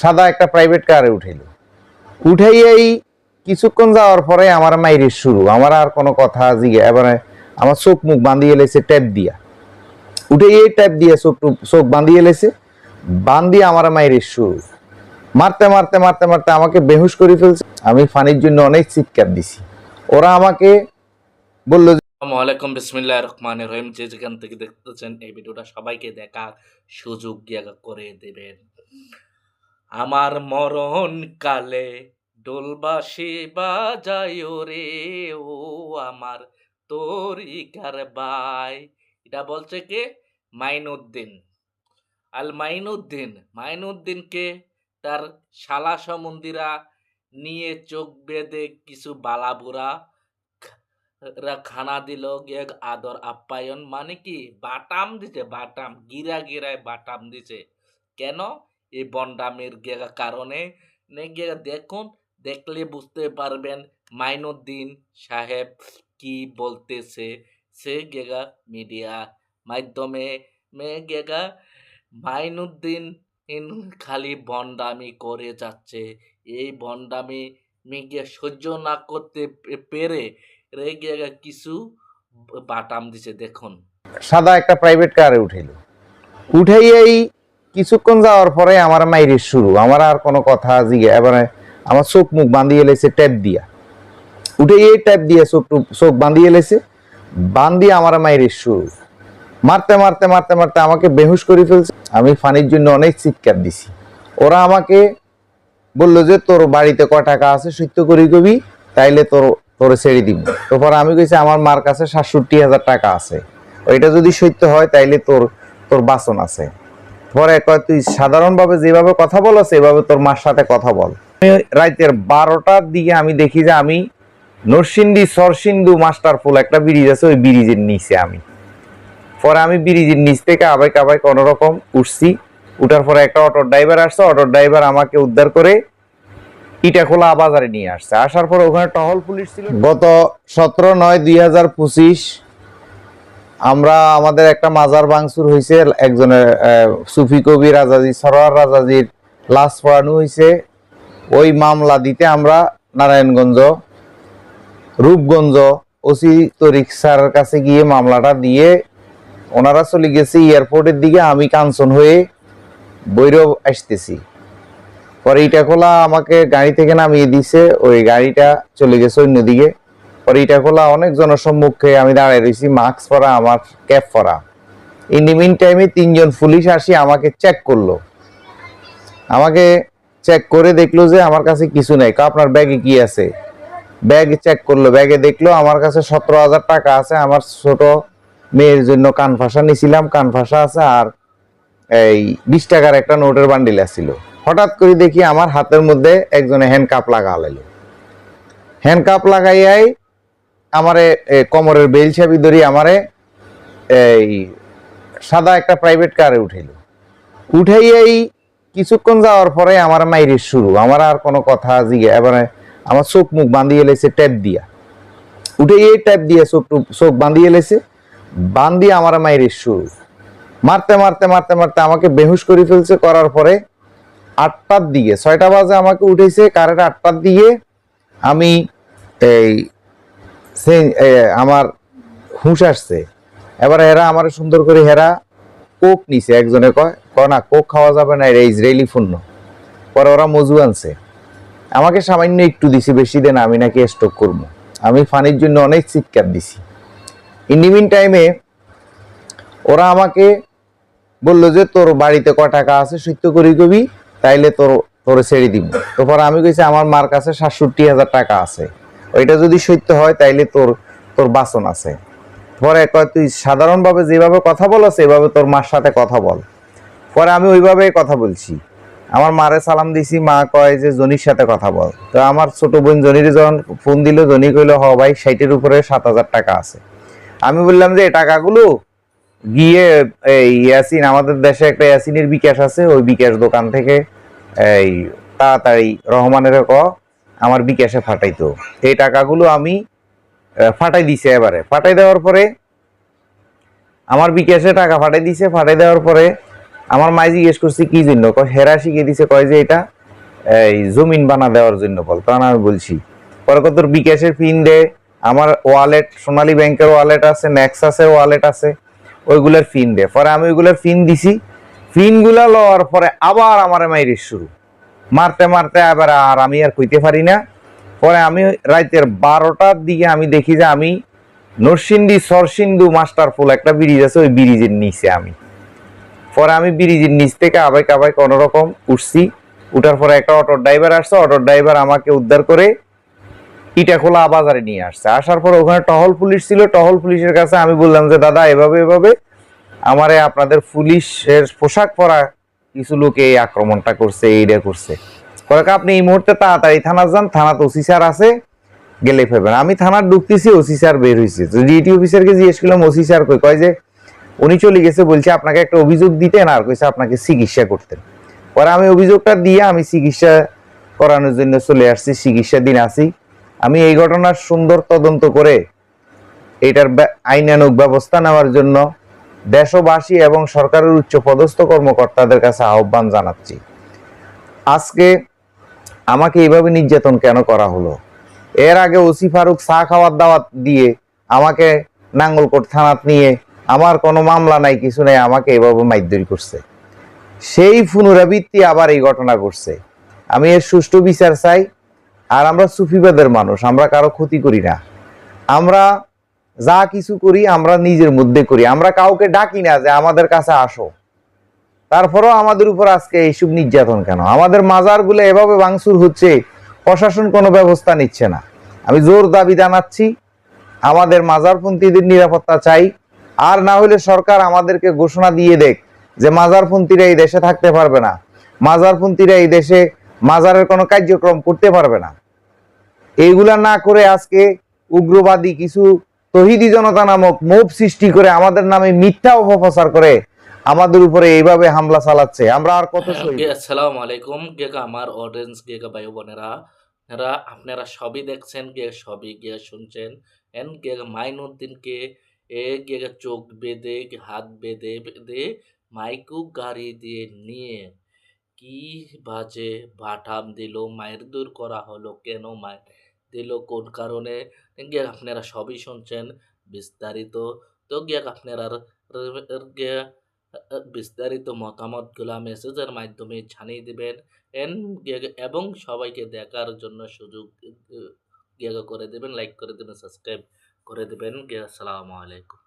সাদা একটা প্রাইভেট কারে উঠাইল। উঠাইয়াই কিছুক্ষণ যাওয়ার পরে আমার মাইরের শুরু। আমার আর কোনো কথা জিগে, এবারে আমার চোখ মুখ বাঁধিয়ে লেছে ট্যাপ দিয়া। উঠে এই ট্যাপ দিয়ে চোখ চোখ বাঁধিয়ে লেছে বান্ধিয়ে আমার মাইরের শুরু। মারতে মারতে মারতে মারতে আমাকে বেহুশ করে ফেলছে। আমি ফানির জন্য অনেক চিৎকার দিছি। ওরা আমাকে বলল আলাইকুম, বিসমিল্লাহ রহমান রহিম। যে যেখান থেকে দেখতেছেন এই ভিডিওটা সবাইকে দেখার সুযোগ করে দেবেন। আমার মরণ কালে ডোলবাসি বাজায়ো রে, ও আমার তরিকার বাই এটা বলছে কে? মাইনুদ্দিন। আল মাইনুদ্দিন মাইনুদ্দিনকে তার শালা সমন্দিরা নিয়ে চোখ বেঁধে কিছু বালাবুরা খানা দিল গিয়ে আদর আপ্যায়ন। মানে কি? বাটাম দিছে, বাটাম, গিরা গিরায় বাটাম দিছে। কেন? এই বন্ডামের গেগা কারণে। গিয়ে দেখুন, দেখলে বুঝতে পারবেন মাইনুদ্দিন সাহেব কি বলতেছে। সে গেগা মিডিয়া মাধ্যমে। মে গেগা, মাইনুদ্দিন খালি বন্ডামি করে যাচ্ছে। এই বন্ডামি মেঘে সহ্য না করতে পেরে রেগে কিছু বাটাম দিছে, দেখুন। সাদা একটা প্রাইভেট কারে উঠাইল। উঠাইয়াই কিছুক্ষণ যাওয়ার পরে আমার মাইরের শুরু। আমার আর কোনো কথা জিগে, এবারে আমার চোখ মুখ বাঁধিয়ে লেছে ট্যাপ দিয়া। উঠে এই ট্যাপ দিয়ে চোখ চোখ বাঁধিয়ে লেছে, বান্ধিয়ে আমার মাইরের শুরু। মারতে মারতে মারতে মারতে আমাকে বেহুশ করে ফেলছে। আমি ফানির জন্য অনেক চিৎকার দিছি। ওরা আমাকে বলল যে, তোর বাড়িতে ক টাকা আছে, সত্য করি কবি, তাইলে তোর তোরে ছেড়ে দিব। তারপর আমি কইছি, আমার মার কাছে সাতষট্টি হাজার টাকা আছে। ওইটা যদি সত্য হয়, তাইলে তোর তোর বাসন আছে। পরে কয়, তুই সাধারণভাবে যেভাবে কথা বলছ এভাবে তোর মার সাথে কথা বল। রাতের বারোটার দিকে আমি দেখি যে আমি নরসিংদী, সরসিন্দু মাস্টার ফুল একটা ব্রিজ আছে, ওই ব্রিজের নিচে আমি। পরে আমি ব্রিজের নিচ থেকে আবাই কাবাই কোন রকম উঠছি। উঠার পরে একটা অটো ড্রাইভার আসছে, অটো ড্রাইভার আমাকে উদ্ধার করে ইটাখোলা বাজারে নিয়ে আসছে। আসার পরে ওখানে টহল পুলিশ ছিল। গত সতেরো নয় দুই হাজার পঁচিশ আমরা আমাদের একটা মাজার ভাঙচুর হয়েছে একজনের সুফি কবি রাজাজি, সরোয়ার রাজাজির লাশ পড়ানো হয়েছে ওই মামলা দিতে আমরা নারায়ণগঞ্জ, রূপগঞ্জ, ওসি তরিক স্যারের কাছে গিয়ে মামলাটা দিয়ে ওনারা চলে গেছে এয়ারপোর্টের দিকে, আমি কাঞ্চন হয়ে বৈরব আসতেছি। পরে ইটা খোলা আমাকে গাড়ি থেকে নামিয়ে দিছে, ওই গাড়িটা চলে গেছে অন্যদিকে। পরে খোলা অনেক জনসম্মুখে আমি দাঁড়ায় রয়েছি মাস্ক পরা, আমার ক্যাপ পরা। ইন দি মিন টাইমে তিনজন পুলিশ আসি, আমাকে চেক করল। আমাকে চেক করে দেখল যে আমার কাছে কিছু নেই। আপনার ব্যাগে কি আছে? ব্যাগ চেক করল ব্যাগে দেখল আমার কাছে সতেরো হাজার টাকা আছে, আমার ছোট মেয়ের জন্য কান ফাঁসা নিছিলাম কান ফাঁসা আছে আর এই বিশ টাকার একটা নোটের বান্ডিল আসছিল হঠাৎ করে দেখি আমার হাতের মধ্যে একজনে হ্যান্ড কাপ লাগা হ্যান্ড কাপ লাগাইয়াই আমারে কোমরের বেল চাবি ধরি আমারে, এই, সাদা একটা প্রাইভেট কারে উঠাইল। উঠাইয়াই কিছুক্ষণ যাওয়ার পরে আমার মাইরের শুরু। আমার আর কোনো কথা জিগে, এবারে আমার চোখ মুখ বাঁধিয়ে লেছে ট্যাপ দিয়া। উঠে এই ট্যাপ দিয়ে চোখ চোখ বাঁধিয়ে লেছে, বান্ধিয়ে আমার মাইরের শুরু। মারতে মারতে মারতে মারতে আমাকে বেহুশ করে ফেলছে, করার পরে আটটার দিকে, ছয়টা বাজে আমাকে উঠেছে কারেন্ট আটটার দিকে আমি এই আমার হুঁশ আসছে। এবার হেরা আমার সুন্দর করে হেরা কোক নিছে, একজনে কয় কয় না, কোক খাওয়া যাবে না এটা ইসরায়েলি পণ্য। পরে ওরা মজু আনছে। আমাকে সামান্য একটু দিছি, বেশি দেন আমি নাকি স্টক করব। আমি ফানির জন্য অনেক চিৎকার দিছি। ইন্ডিমিন টাইমে ওরা আমাকে বলল যে, তোর বাড়িতে ক টাকা আছে, সত্য করি কবি, তাইলে তোর তোর ছেড়ে দিব। তারপর আমি কইছি, আমার মার কাছে সাতষট্টি হাজার টাকা আছে। ওইটা যদি সত্য হয়, তাইলে তোর তোর বাসন আছে। পরে কয়, তুই সাধারণভাবে যেভাবে কথা বলছ সেভাবে তোর মার সাথে কথা বল। পরে আমি ওইভাবেই কথা বলছি। আমার মারে সালাম দিছি, মা কয় যে, জনির সাথে কথা বল। তো আমার ছোট বোন জনির যখন ফোন দিল, জনি কইলো, হ ভাই, ষাটের উপরে সাত হাজার টাকা আছে। আমি বললাম যে এই টাকাগুলো? গিয়ে এই ইয়াসিন, আমাদের দেশে একটা ইয়াসিনের বিকাশ আছে, ওই বিকাশ দোকান থেকে এই তাড়াতাড়ি রহমানের ক আমার বিকাশে ফাটাইতো। এই টাকাগুলো আমি ফাটাই দিছে এবারে। ফাটাই দেওয়ার পরে, আমার বিকাশে টাকা ফাটাই দিছে, ফাটাই দেওয়ার পরে আমার মাই জিজ্ঞেস করছি, কি জন্য? কয়, হেরা শিখিয়ে দিছে, কয় যে এটা, এই জমিন বানা দেওয়ার জন্য বল। তখন আমি বলছি, পরে কত বিকাশের পিন দে, আমার ওয়ালেট সোনালী ব্যাংকের ওয়ালেট আছে নেক্সাসের ওয়ালেট আছে, ওইগুলোর ফিন দে। পরে আমি ওইগুলোর ফিন দিছি। ফিনগুলা লওয়ার পরে আবার আমার মাইরিস শুরু। মারতে মারতে আবার আর আমি আর কইতে পারি না। পরে আমি রাতের বারোটার দিকে আমি দেখি যে আমি নরসিংদী সরসিন্দু মাস্টার ফুল একটা ব্রিজ আছে, ওই ব্রিজের নিচে আমি। পরে আমি ব্রিজের নিচ থেকে আবাই কাবাই কোনো রকম উঠছি। উঠার পরে একটা অটো ড্রাইভার আসছে, অটো ড্রাইভার আমাকে উদ্ধার করে ইটাখোলা বাজারে নিয়ে আসছে। আসার পর ওখানে টহল পুলিশ ছিল, টহল পুলিশের কাছে আমি বললাম যে, দাদা, এভাবে এভাবে আমারে আপনাদের পুলিশের পোশাক পরা কিছু লোকে এই আক্রমণটা করছে এইটা করছে। পরে আপনি এই মুহূর্তে তাড়াতাড়ি থানা যান, থানাতে ওসি স্যার আছে, গেলে ফেলবেন আমি থানার ঢুকতেছি ওসি স্যার বের হয়েছে তো ডিটি অফিসারকে জিজ্ঞেস করলাম ওসি স্যার কই? কয় যে, উনি চলে গেছে, বলছে আপনাকে একটা অভিযোগ দিতেন আর কইছে আপনাকে চিকিৎসা করতেন। পরে আমি অভিযোগটা দিয়ে আমি চিকিৎসা করানোর জন্য চলে আসছি চিকিৎসা দিন আসি আমি এই ঘটনার সুন্দর তদন্ত করে, এটার আইনানুগ ব্যবস্থা নেওয়ার জন্য দেশবাসী এবং সরকারের উচ্চ পদস্থ কর্মকর্তাদের কাছে আহ্বান জানাচ্ছি। আজকে আমাকে এইভাবে নির্যাতন কেন করা হলো? এর আগে ওসি ফারুক চা খাওয়ার দাওয়াত দিয়ে আমাকে নাঙ্গলকোট থানাত নিয়ে আমার কোনো মামলা নাই, কিছু নাই, আমাকে এভাবে মাইদুরি করছে। সেই পুনরাবৃত্তি আবার এই ঘটনা ঘটছে। আমি এর সুষ্ঠু বিচার চাই, আর আমরা সুফিবাদের মানুষ, আমরা কারও ক্ষতি করি না। আমরা যা কিছু করি আমরা নিজের মধ্যে করি। আমরা কাউকে ডাকি না যে আমাদের কাছে আসো। তারপরেও আমাদের উপর আজকে এইসব নির্যাতন কেন? আমাদের মাজারগুলো এভাবে ভাঙচুর হচ্ছে, প্রশাসন কোনো ব্যবস্থা নিচ্ছে না। আমি জোর দাবি জানাচ্ছি, আমাদের মাজারপন্থীদের নিরাপত্তা চাই। আর না হলে সরকার আমাদেরকে ঘোষণা দিয়ে দেখ যে মাজারপন্থীরা এই দেশে থাকতে পারবে না। মাজারপন্থীরা এই দেশে মাজারের কোনো কার্যক্রম করতে পারবে না। এইগুলা না করে আজকে উগ্রবাদী কিছু তহিদি জনতা নামক মোব সৃষ্টি করে আমাদের নামে মিথ্যা অপপ্রচার করে আমাদের উপরে এইভাবে হামলা চালাচ্ছে। আমরা আর কত? আসসালামু আলাইকুম। গে আমার অডিয়েন্স গে ভাই বোনেরা? এরা আপনারা সবই দেখছেন গে সবই গে শুনছেন। এন গে মাইনুদ্দিনকে এ গে চোখ বেঁধে হাত বেঁধে বেঁধে মাইকু গাড়ি দিয়ে নিয়ে কি বাজে বাটাম দিল, মায়ের দূর করা হলো কেন মায়ের? দিল কোন কারণে? গিয়া আপনারা সবই শুনছেন, বিস্তারিত। তো গিয়া আপনারা গে, বিস্তারিত মতামতগুলো মেসেজের মাধ্যমে ছানিয়ে দিবেন। এবং সবাইকে দেখার জন্য সুযোগ গিয়া করে দেবেন লাইক করে দেবেন সাবস্ক্রাইব করে দেবেন। গিয়া আসসালামু আলাইকুম।